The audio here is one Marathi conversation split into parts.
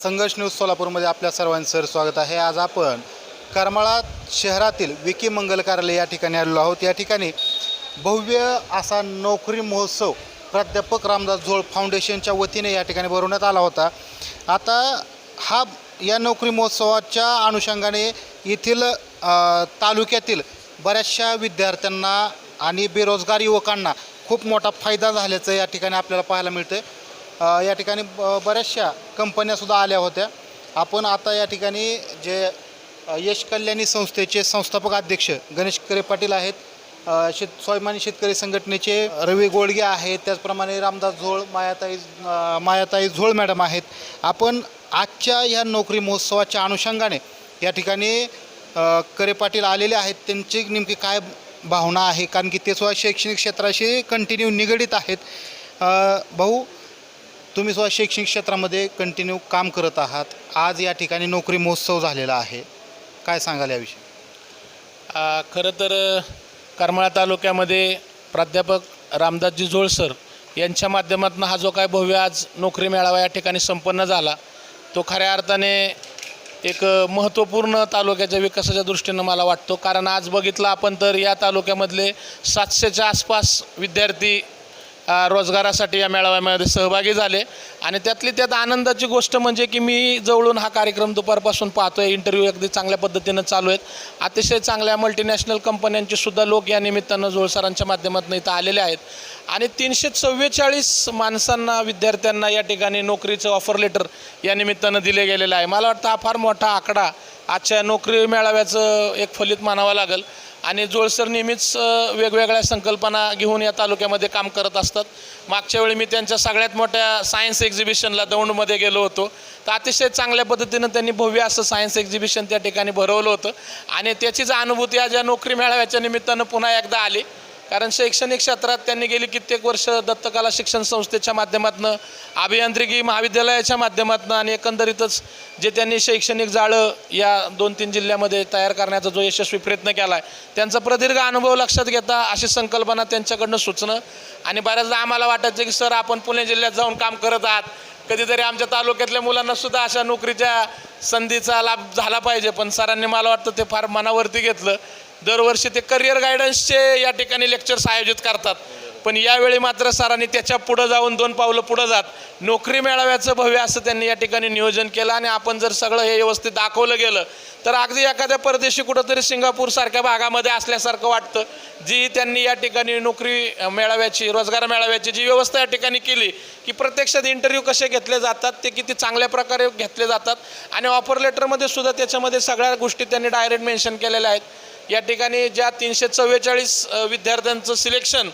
संघर्ष न्यूज सोलापूरमध्ये आपल्या सर्वांचं स्वागत आहे. आज आपण करमाळा शहरातील विकी मंगल कार्यालय या ठिकाणी आलेलो आहोत. या ठिकाणी भव्य असा नोकरी महोत्सव प्राध्यापक रामदास झोळ फाउंडेशनच्या वतीने या ठिकाणी भरवण्यात आला होता. आता हा या नोकरी महोत्सवाच्या अनुषंगाने येथील तालुक्यातील बऱ्याचशा विद्यार्थ्यांना आणि बेरोजगार युवकांना खूप मोठा फायदा झाल्याचं या ठिकाणी आपल्याला पाहायला मिळतं या ठिकाणी ब बऱ्याचशा कंपन्यासुद्धा आल्या होत्या. आपण आता या ठिकाणी जे यश कल्याणी संस्थेचे संस्थापक अध्यक्ष गणेश करे पाटील आहेत. शेत स्वाभिमानी शेतकरी संघटनेचे रवी गोडगे आहेत. त्याचप्रमाणे रामदास झोळ मायाताई मायाताई झोळ मॅडम आहेत. आपण आजच्या ह्या नोकरी महोत्सवाच्या अनुषंगाने या ठिकाणी करे पाटील आलेले आहेत. त्यांची नेमकी काय भावना आहे? कारण की ते सुद्धा शैक्षणिक क्षेत्राशी कंटिन्यू निगडीत आहेत. भाऊ तुम्ही सुद्धा शैक्षणिक क्षेत्रामध्ये कंटिन्यू काम करत आहात. आज या ठिकाणी नोकरी महोत्सव झालेला आहे. काय सांगाल याविषयी? आ, खरं तर करमाळा तालुक्यामध्ये प्राध्यापक रामदासजी झोळसर यांच्या माध्यमातून हा जो काय भव्य आज नोकरी मेळावा या ठिकाणी संपन्न झाला तो खऱ्या अर्थाने एक महत्त्वपूर्ण तालुक्याच्या विकासाच्या दृष्टीनं मला वाटतो. कारण आज बघितलं आपण तर या तालुक्यामधले सातशेच्या आसपास विद्यार्थी रोजगारासाठी या मेळाव्यामध्ये सहभागी झाले. आणि त्यातली त्यात आनंदाची गोष्ट म्हणजे की मी जवळून हा कार्यक्रम दुपारपासून पाहतो आहे इंटरव्ह्यू अगदी चांगल्या पद्धतीनं चालू आहेत. अतिशय चांगल्या मल्टीनॅशनल कंपन्यांचेसुद्धा लोक या निमित्तानं जोळसरांच्या माध्यमातून इथं आलेले आहेत. आणि तीनशे चव्वेचाळीस माणसांना विद्यार्थ्यांना या ठिकाणी नोकरीचं ऑफर लेटर या निमित्तानं दिले गेलेलं आहे. मला वाटतं हा फार मोठा आकडा आजच्या नोकरी मेळाव्याचं एक फलित मानावं लागेल. आणि जोळसर नेहमीच वेगवेगळ्या संकल्पना घेऊन या तालुक्यामध्ये काम करत असतात. मागच्या वेळी मी त्यांच्या सगळ्यात मोठ्या सायन्स एक्झिबिशनला दौंडमध्ये गेलो होतो. तर अतिशय चांगल्या पद्धतीनं त्यांनी भव्य असं सायन्स एक्झिबिशन त्या ठिकाणी भरवलं होतं. आणि त्याचीच अनुभूती आज या नोकरी मेळाव्याच्या निमित्तानं पुन्हा एकदा आली. कारण शैक्षणिक क्षेत्रात त्यांनी गेली कित्येक वर्ष दत्तकला शिक्षण संस्थेच्या माध्यमातून अभियांत्रिकी महाविद्यालयाच्या माध्यमातून आणि एकंदरीतच जे त्यांनी शैक्षणिक जाळं या दोन तीन जिल्ह्यामध्ये तयार करण्याचा जो यशस्वी प्रयत्न केला आहे त्यांचा प्रदीर्घ अनुभव लक्षात घेता अशी संकल्पना त्यांच्याकडनं सुचणं. आणि बऱ्याचदा आम्हाला वाटायचं की सर आपण पुणे जिल्ह्यात जाऊन काम करत आहात. कधीतरी आमच्या तालुक्यातल्या मुलांना सुद्धा अशा नोकरीच्या संधीचा लाभ झाला पाहिजे. पण सरांनी मला वाटतं ते फार मनावरती घेतलं. दरवर्षी ते करिअर गायडन्सचे या ठिकाणी लेक्चर्स आयोजित करतात. पण यावेळी मात्र सरांनी त्याच्या पुढं जाऊन दोन पावलं पुढं जात. नोकरी मेळाव्याचं भव्य असं त्यांनी या ठिकाणी नियोजन केलं आणि आपण जर सगळं हे व्यवस्थित दाखवलं गेलं तर अगदी एखाद्या परदेशी कुठंतरी सिंगापूरसारख्या भागामध्ये असल्यासारखं वाटतं. जी त्यांनी या ठिकाणी नोकरी मेळाव्याची रोजगार मेळाव्याची जी व्यवस्था या ठिकाणी केली की प्रत्यक्षात इंटरव्ह्यू कसे घेतले जातात ते किती चांगल्या प्रकारे घेतले जातात आणि ऑफर लेटरमध्ये सुद्धा त्याच्यामध्ये सगळ्या गोष्टी त्यांनी डायरेक्ट मेन्शन केलेल्या आहेत. या ठिकाणी ज्या तीनशे चव्वेचाळीस विद्यार्थ्यांचं सिलेक्शन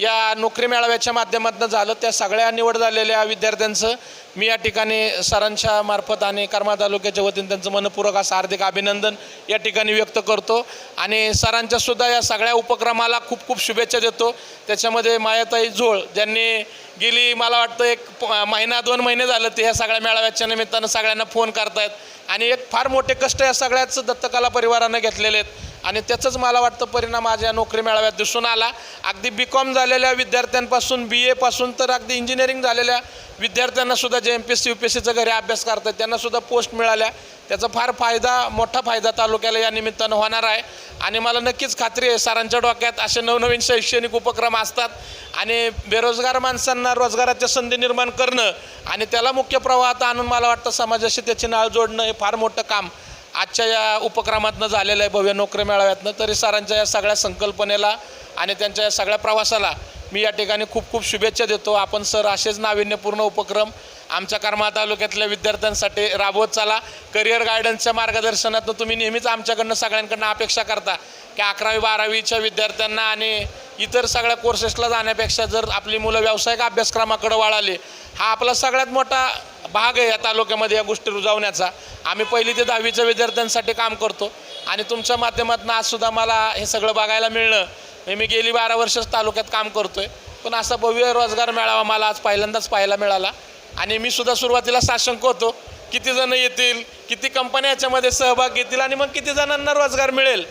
या नोकरी मेळाव्याच्या माध्यमातून झालं. त्या सगळ्या निवड झालेल्या विद्यार्थ्यांचं मी या ठिकाणी सरांच्या मार्फत आणि कर्मा तालुक्याच्या वतीने त्यांचं मनपूर्वक असं हार्दिक अभिनंदन या ठिकाणी व्यक्त करतो. आणि सरांच्या सुद्धा या सगळ्या उपक्रमाला खूप खूप शुभेच्छा देतो. त्याच्यामध्ये मायाताई झोळ ज्यांनी गेली मला वाटतं एक महिना दोन महिने झालं ते ह्या सगळ्या मेळाव्याच्या निमित्तानं सगळ्यांना फोन करतायत. आणि एक फार मोठे कष्ट या सगळ्याच दत्तकला परिवारानं घेतलेले आहेत. आणि त्याचंच मला वाटतं परिणाम आज या नोकरी मेळाव्यात दिसून आला. अगदी बी कॉम झालेल्या विद्यार्थ्यांपासून बी एपासून तर अगदी इंजिनिअरिंग झालेल्या विद्यार्थ्यांनासुद्धा जे M P S C U P S सीचा घरी अभ्यास करतात. त्यांनासुद्धा पोस्ट मिळाल्या. त्याचा फार फायदा मोठा फायदा तालुक्याला या निमित्तानं होणार आहे. आणि मला नक्कीच खात्री आहे सरांच्या डोक्यात असे नवनवीन शैक्षणिक उपक्रम असतात. आणि बेरोजगार माणसांना रोजगाराच्या संधी निर्माण करणं आणि त्याला मुख्य प्रवाहात आणून मला वाटतं समाजाशी त्याची नाळ जोडणं हे फार मोठं काम आजच्या या उपक्रमातनं झालेलं आहे भव्य नोकरी मेळाव्यातनं तरी सरांच्या या सगळ्या संकल्पनेला आणि त्यांच्या या सगळ्या प्रवासाला मी या ठिकाणी खूप खूप शुभेच्छा देतो. आपण सर असेच नाविन्यपूर्ण उपक्रम आमच्या कर्मा तालुक्यातल्या विद्यार्थ्यांसाठी राबवत चाला. करिअर गायडन्सच्या मार्गदर्शनातून तुम्ही नेहमीच आमच्याकडनं सगळ्यांकडनं अपेक्षा करता की अकरावी बारावीच्या विद्यार्थ्यांना आणि इतर सगळ्या कोर्सेसला जाण्यापेक्षा जर आपली मुलं व्यावसायिक अभ्यासक्रमाकडे वळाली हा आपला सगळ्यात मोठा भाग आहे या तालुक्यामध्ये या गोष्टी रुजवण्याचा. आम्ही पहिली ते दहावीच्या विद्यार्थ्यांसाठी काम करतो आणि तुमच्या माध्यमातून आजसुद्धा मला हे सगळं बघायला मिळणं. हे मी गेली बारा वर्षच तालुक्यात काम करतो आहे पण असा भव्य रोजगार मेळावा मला आज पहिल्यांदाच पाहायला मिळाला. आणि मी सुद्धा सुरुवातीला साशंक होतो किती जण येतील किती कंपन्या याच्यामध्ये सहभाग घेतील आणि मग किती जणांना रोजगार मिळेल.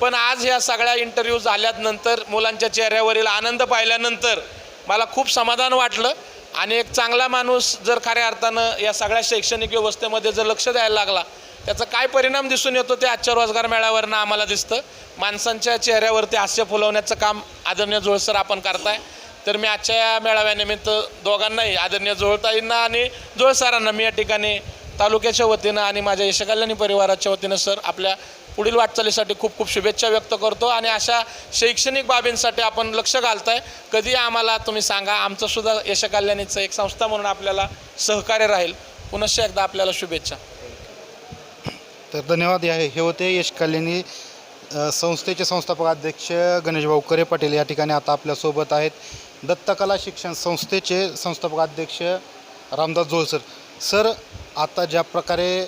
पण आज ह्या सगळ्या इंटरव्ह्यू झाल्यानंतर मुलांच्या चेहऱ्यावरील आनंद पाहिल्यानंतर मला खूप समाधान वाटलं. आणि एक चांगला माणूस जर खऱ्या अर्थानं या सगळ्या शैक्षणिक व्यवस्थेमध्ये जर लक्ष द्यायला लागला त्याचा काय परिणाम दिसून येतो ते आजच्या रोजगार मेळाव्यावरनं आम्हाला दिसतं. माणसांच्या चेहऱ्यावरती हास्य फुलवण्याचं काम आदरणीय जोळसर आपण करताय. तर मी आजच्या या मेळाव्यानिमित्त दोघांनाही आदरणीय जोळताईंना आणि जुळसरांना मी या ठिकाणी तालुक्याच्या वतीनं आणि माझ्या यशकल्याणी परिवाराच्या वतीनं सर आपल्या पुढील वाटचालीसाठी खूप खूप शुभेच्छा व्यक्त करतो आणि अशा शैक्षणिक बाबींसाठी आपण लक्ष घालताय. कधी आम्हाला तुम्ही सांगा आमचंसुद्धा यशकल्याणीचं एक संस्था म्हणून आपल्याला सहकार्य राहील. पुनश्च एकदा आपल्याला शुभेच्छा. तर धन्यवाद या हे होते यश कल्याणी संस्थेचे संस्थापक अध्यक्ष गणेशभाऊ करे पाटील या ठिकाणी आता आपल्यासोबत आहेत. दत्तकला शिक्षण संस्थेचे संस्थापक अध्यक्ष रामदास जोळसर सर आता ज्या प्रकारे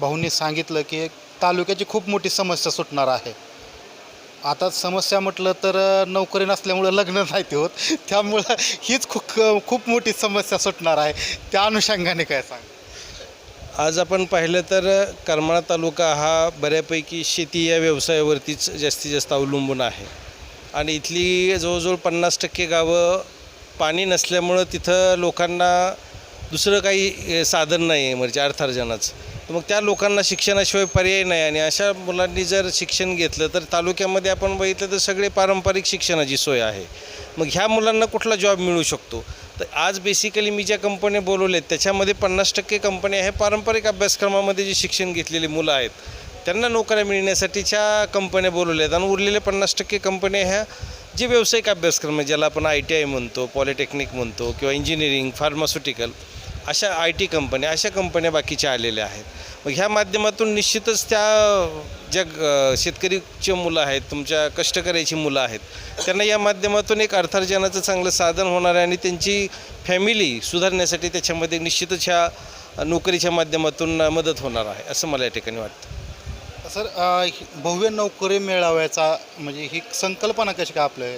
भाऊंनी सांगितलं की एक तालुक्याची खूप मोठी समस्या सुटणार आहे. आता समस्या म्हटलं तर नोकरी नसल्यामुळं लग्न नाही ते होत. त्यामुळं हीच खूप खूप मोठी समस्या सुटणार आहे. त्या अनुषंगाने काय सांग? आज आपण पाहिलं तर करमाळा तालुका हा बऱ्यापैकी शेती या व्यवसायावरतीच जास्तीत जास्त अवलंबून आहे. आणि इथली जवळजवळ पन्नास टक्के गावं पाणी नसल्यामुळं तिथं लोकांना दुसरं काही साधन नाही आहे म्हणजे अर्थार्जनाचं. तर मग त्या लोकांना शिक्षणाशिवाय पर्याय नाही आणि अशा मुलांनी जर शिक्षण घेतलं तर तालुक्यामध्ये आपण बघितलं तर सगळे पारंपरिक शिक्षणाची सोय आहे. मग ह्या मुलांना कुठला जॉब मिळू शकतो? तर आज बेसिकली मी ज्या कंपन्या बोलवलेत त्याच्यामध्ये पन्नास टक्के कंपन्या हे पारंपरिक अभ्यासक्रमामध्ये जे शिक्षण घेतलेली मुलं आहेत त्यांना नोकऱ्या मिळण्यासाठीच्या कंपन्या बोलवल्या आहेत. आणि उरलेले पन्नास टक्के कंपन्या ह्या जे व्यावसायिक अभ्यासक्रम आहे ज्याला आपण आय टी आय म्हणतो पॉलिटेक्निक म्हणतो किंवा इंजिनिअरिंग फार्मास्युटिकल अशा आय टी कंपन्या अशा कंपन्या बाकीच्या आलेल्या आहेत. मग ह्या माध्यमातून निश्चितच त्या ज्या शेतकरीचे मुलं आहेत तुमच्या कष्टकऱ्याची मुलं आहेत त्यांना या माध्यमातून एक अर्थार्जनाचं चांगलं साधन होणार आहे आणि त्यांची फॅमिली सुधारण्यासाठी त्याच्यामध्ये निश्चितच ह्या नोकरीच्या माध्यमातून मदत होणार आहे असं मला या ठिकाणी वाटतं. सर भव्य नोकरी मेळाव्याचा म्हणजे ही संकल्पना कशी काय आपल्या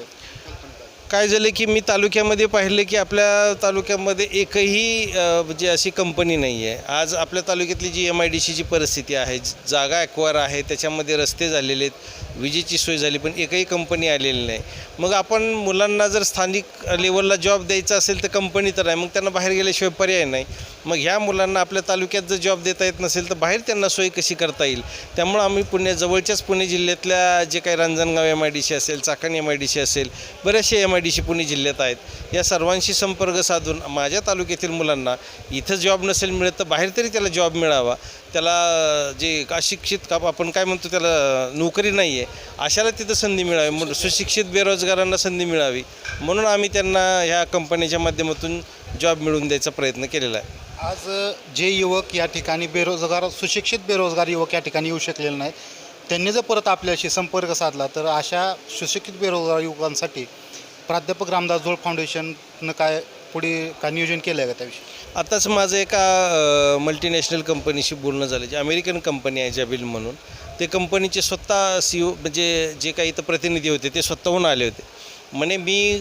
काय झालं की मी तालुक्यामध्ये पाहिलं की आपल्या तालुक्यामध्ये एकही म्हणजे अशी कंपनी नाही आहे आज आपल्या तालुक्यातली जी एम आय डी सीची परिस्थिती आहे जागा ॲक्वार आहे त्याच्यामध्ये रस्ते झालेले आहेत. विजेची सोय झाली पण एकही कंपनी आलेली नाही. मग आपण मुलांना जर स्थानिक लेवलला जॉब द्यायचा असेल तर कंपनी तर आहे मग त्यांना बाहेर गेल्याशिवाय पर्याय नाही. मग ह्या मुलांना आपल्या तालुक्यात जर जॉब देता येत नसेल तर बाहेर त्यांना सोय कशी करता येईल? त्यामुळं आम्ही पुण्या जवळच्याच पुणे जिल्ह्यातल्या जे काही Ranjangaon M I D C असेल Chakan M I D C असेल बरेचसे M I D C Pune जिल्ह्यात आहेत. या सर्वांशी संपर्क साधून माझ्या तालुक्यातील मुलांना इथं जॉब नसेल मिळत तर बाहेर तरी त्याला जॉब मिळावा. त्याला जे अशिक्षित का आपण काय म्हणतो त्याला नोकरी नाही आहे अशाला तिथं संधी मिळावी. म्हणून सुशिक्षित बेरोजगारांना संधी मिळावी. म्हणून आम्ही त्यांना ह्या कंपनीच्या माध्यमातून जॉब मिळवून द्यायचा प्रयत्न केलेला आहे. आज जे युवक या ठिकाणी बेरोजगार सुशिक्षित बेरोजगार युवक या ठिकाणी येऊ शकलेले नाहीत त्यांनी जर परत आपल्याशी संपर्क साधला तर अशा सुशिक्षित बेरोजगार युवकांसाठी प्राध्यापक रामदास जोळ फाउंडेशननं काय पुढे काय नियोजन केलं आहे का त्याविषयी? आताच माझं एका मल्टीनॅशनल कंपनीशी बोलणं झालं जे अमेरिकन कंपनी आहे जॅबिल म्हणून. ते कंपनीचे स्वतः सी ओ म्हणजे जे काही इथं प्रतिनिधी होते ते स्वतःहून आले होते. म्हणे मी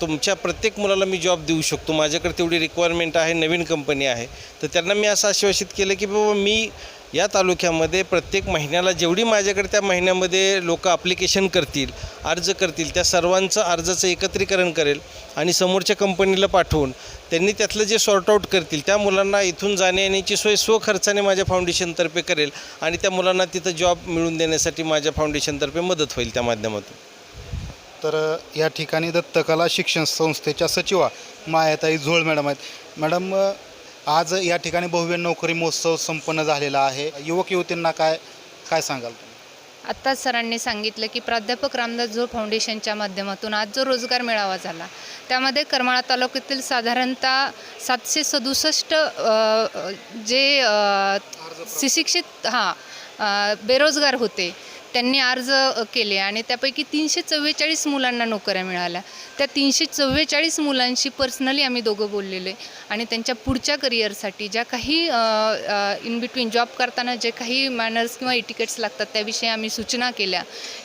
तुमच्या प्रत्येक मुलाला मी जॉब देऊ शकतो. माझ्याकडे तेवढी रिक्वायरमेंट आहे नवीन कंपनी आहे. तर त्यांना मी असं आश्वासित केलं की बाबा मी या तालुक्यामध्ये प्रत्येक महिन्याला जेवढी माझ्याकडे त्या महिन्यामध्ये लोक ॲप्लिकेशन करतील अर्ज करतील त्या सर्वांचं अर्जाचं एकत्रीकरण करेल आणि समोरच्या कंपनीला पाठवून त्यांनी त्यातलं जे सॉर्ट आऊट करतील त्या मुलांना इथून जाण्या येण्याची सोय स्वखर्चाने माझ्या फाउंडेशनतर्फे करेल आणि त्या मुलांना तिथं जॉब मिळवून देण्यासाठी माझ्या फाउंडेशनतर्फे मदत होईल त्या माध्यमातून. तर या ठिकाणी दत्तकला शिक्षण संस्थेच्या सचिवा मायाताई झोळ मॅडम आहेत. मॅडम आज या ठिकाणी भव्य नोकरी महोत्सव संपन्न झालेला आहे युवक युवतींना काय काय सांगाल तुम्ही? आत्ताच सरांनी सांगितलं की प्राध्यापक रामदास झो फाउंडेशनच्या माध्यमातून आज जो रोजगार मेळावा झाला त्यामध्ये करमाळा तालुक्यातील साधारणतः सातशे सदुसष्ट जे सुशिक्षित हां बेरोजगार होते त्यांनी अर्ज केले आणि त्यापैकी तीनशे चव्वेचाळीस मुलांना नोकऱ्या मिळाल्या. त्या तीनशे चव्वेचाळीस मुलांशी पर्सनली आम्ही दोघं बोललेलो आहे आणि त्यांच्या पुढच्या करिअरसाठी ज्या काही इन बिटवीन जॉब करताना जे काही मॅनर्स किंवा इटिकेट्स लागतात त्याविषयी आम्ही सूचना केल्या.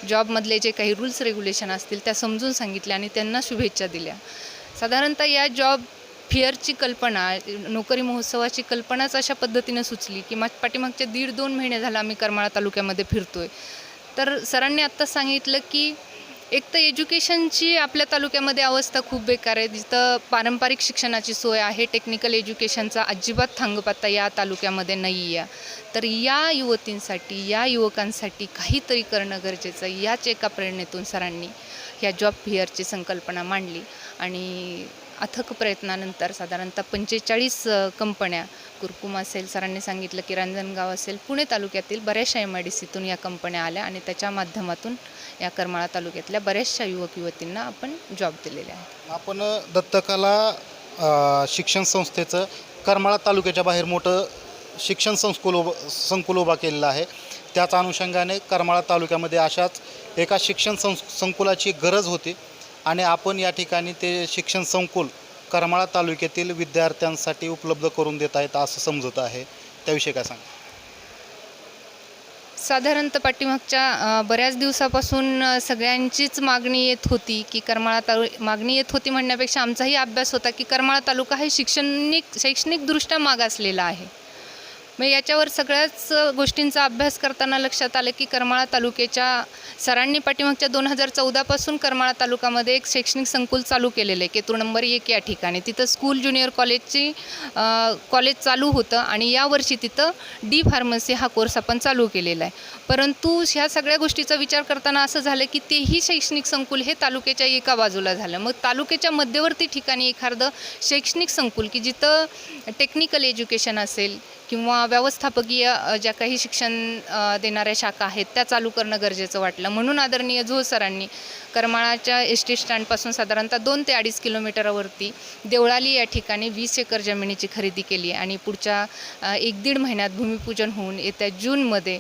जॉबमधले जे काही रूल्स रेग्युलेशन असतील त्या समजून सांगितल्या आणि त्यांना शुभेच्छा दिल्या. साधारणतः या जॉब फिअरची कल्पना नोकरी महोत्सवाची कल्पनाच अशा पद्धतीनं सुचली की माग पाठीमागच्या दीड दोन महिने झाला आम्ही करमाळा तालुक्यामध्ये फिरतोय. तर सरांनी आत्ता सांगितलं की एक तर एज्युकेशनची आपल्या तालुक्यामध्ये अवस्था खूप बेकार आहे. जिथं पारंपरिक शिक्षणाची सोय आहे टेक्निकल एज्युकेशनचा अजिबात थांगपत्ता या तालुक्यामध्ये नाही आहे तर या युवतींसाठी या युवकांसाठी काहीतरी करणं गरजेचं आहे. याच एका प्रेरणेतून सरांनी ह्या जॉब फिअरची संकल्पना मांडली आणि अथक प्रयत्नानंतर साधारणतः पंचेचाळीस कंपन्या कुरकुम असेल सरांनी सांगितलं की रांजणगाव असेल पुणे तालुक्यातील बऱ्याचशा एम आय डी सीतून या कंपन्या आल्या आणि त्याच्या माध्यमातून या करमाळा तालुक्यातल्या बऱ्याचशा युवक युवतींना आपण जॉब दिलेले आहेत आपण दत्तकला शिक्षण संस्थेचं करमाळा तालुक्याच्या बाहेर मोठं शिक्षण संकुल उभ संकुल उभा केलेला आहे. त्याच अनुषंगाने करमाळा तालुक्यामध्ये अशाच एका शिक्षण सं संकुलाची गरज होती. आणि आपण या ठिकाणी ते शिक्षण संकुल करमाळा तालुक्यातील विद्यार्थ्यांसाठी उपलब्ध करून देत आहेत असं समजत आहे. त्याविषयी काय सांगा साधारणतः पाठीमागच्या बऱ्याच दिवसापासून सगळ्यांचीच मागणी येत होती की करमाळा तालु मागणी येत होती म्हणण्यापेक्षा आमचाही अभ्यास होता की करमाळा तालुका हे शैक्षणिक शैक्षणिकदृष्ट्या मागासलेला आहे. मग याच्यावर सगळ्याच गोष्टींचा अभ्यास करताना लक्षात आलं की करमाळा तालुक्याच्या सरांनी पाठीमागच्या दोन हजार चौदापासून करमाळा तालुक्यामध्ये एक शैक्षणिक संकुल चालू केलेलं आहे केतूर नंबर एक या ठिकाणी. तिथं स्कूल ज्युनियर कॉलेजची कॉलेज चालू होतं आणि यावर्षी तिथं डी फार्मसी हा कोर्स आपण चालू केलेला आहे. परंतु ह्या सगळ्या गोष्टीचा विचार करताना असं झालं की तेही शैक्षणिक संकुल हे तालुक्याच्या एका बाजूला झालं. मग तालुक्याच्या मध्यवर्ती ठिकाणी एखादं शैक्षणिक संकुल की जिथं टेक्निकल एज्युकेशन असेल किंवा व्यवस्थापकीय ज्या काही शिक्षण देणाऱ्या शाखा आहेत त्या चालू करणं गरजेचं वाटलं. म्हणून आदरणीय झोळ सरांनी करमाळाच्या एस टी स्टँडपासून साधारणतः दोन ते अडीच किलोमीटरवरती देवळाली या ठिकाणी वीस एकर जमिनीची खरेदी केली आणि पुढच्या एक दीड महिन्यात भूमिपूजन होऊन येत्या जूनमध्ये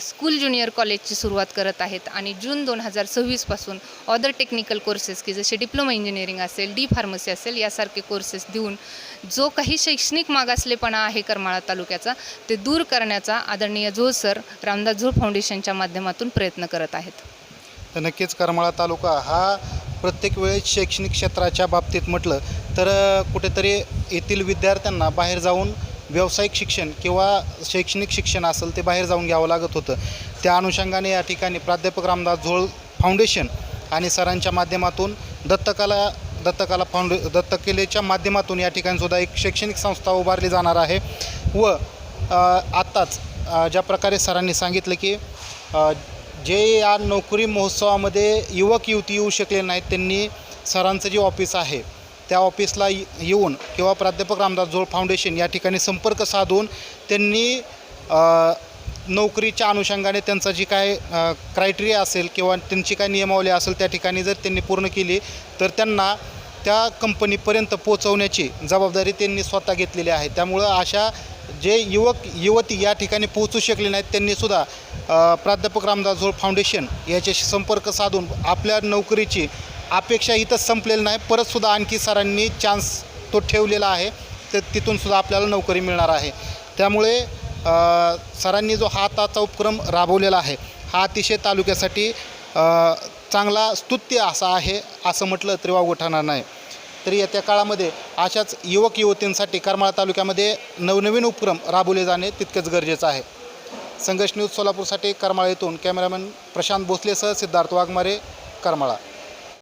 स्कूल ज्युनियर कॉलेजची सुरुवात करत आहेत आणि जून दोन हजार सव्वीसपासून ऑदर टेक्निकल कोर्सेस की जसे डिप्लोमा इंजिनिअरिंग असेल डी फार्मसी असेल यासारखे कोर्सेस देऊन जो काही शैक्षणिक मागासलेपणा आहे करमाळा तालुक्याचा ते दूर करण्याचा आदरणीय झोळ सर रामदास झोळ फाउंडेशनच्या माध्यमातून प्रयत्न करत आहेत. तर नक्कीच करमाळा तालुका हा प्रत्येक वेळेस शैक्षणिक क्षेत्राच्या बाबतीत म्हटलं तर कुठेतरी येथील विद्यार्थ्यांना बाहेर जाऊन व्यावसायिक शिक्षण किंवा शैक्षणिक शिक्षण असेल ते बाहेर जाऊन घ्यावं लागत होतं. त्या अनुषंगाने या ठिकाणी प्राध्यापक रामदास झोळ फाउंडेशन आणि सरांच्या माध्यमातून दत्तकला दत्तकला फाउंडे दत्तकलेच्या माध्यमातून या ठिकाणी सुद्धा एक शैक्षणिक संस्था उभारली जाणार आहे. व आत्ताच ज्या प्रकारे सरांनी सांगितलं की जे या नोकरी महोत्सवामध्ये युवक युवती येऊ शकले नाहीत त्यांनी सरांचं जे ऑफिस आहे त्या ऑफिसला येऊन किंवा प्राध्यापक रामदास जोळ फाउंडेशन या ठिकाणी संपर्क साधून त्यांनी नोकरीच्या अनुषंगाने त्यांचा जी काय क्रायटेरिया असेल किंवा त्यांची काय नियमावली असेल त्या ठिकाणी जर त्यांनी पूर्ण केली तर त्यांना त्या कंपनीपर्यंत पोहोचवण्याची जबाबदारी त्यांनी स्वतः घेतलेली आहे. त्यामुळं अशा जे युवक युवती या ठिकाणी पोहोचू शकले नाहीत त्यांनीसुद्धा प्राध्यापक रामदास झोळ फाउंडेशन याच्याशी संपर्क साधून आपल्या नोकरीची अपेक्षा इथं संपलेलं नाही. परतसुद्धा आणखी सरांनी चान्स तो ठेवलेला आहे. तर तिथूनसुद्धा आपल्याला नोकरी मिळणार आहे. त्यामुळे सरांनी जो हाताचा उपक्रम राबवलेला आहे हा अतिशय तालुक्यासाठी चांगला स्तुत्य असा आहे असं म्हटलं तरी वावगं ठरणार नाही. तरी येत्या काळामध्ये अशाच युवक युवतींसाठी करमाळा तालुक्यामध्ये नवनवीन उपक्रम राबवले जाणे तितकंच गरजेचं आहे. संघर्ष न्यूज सोलापूरसाठी करमाळा येथून कॅमेरामॅन प्रशांत भोसलेसह सिद्धार्थ वाघमारे करमाळा.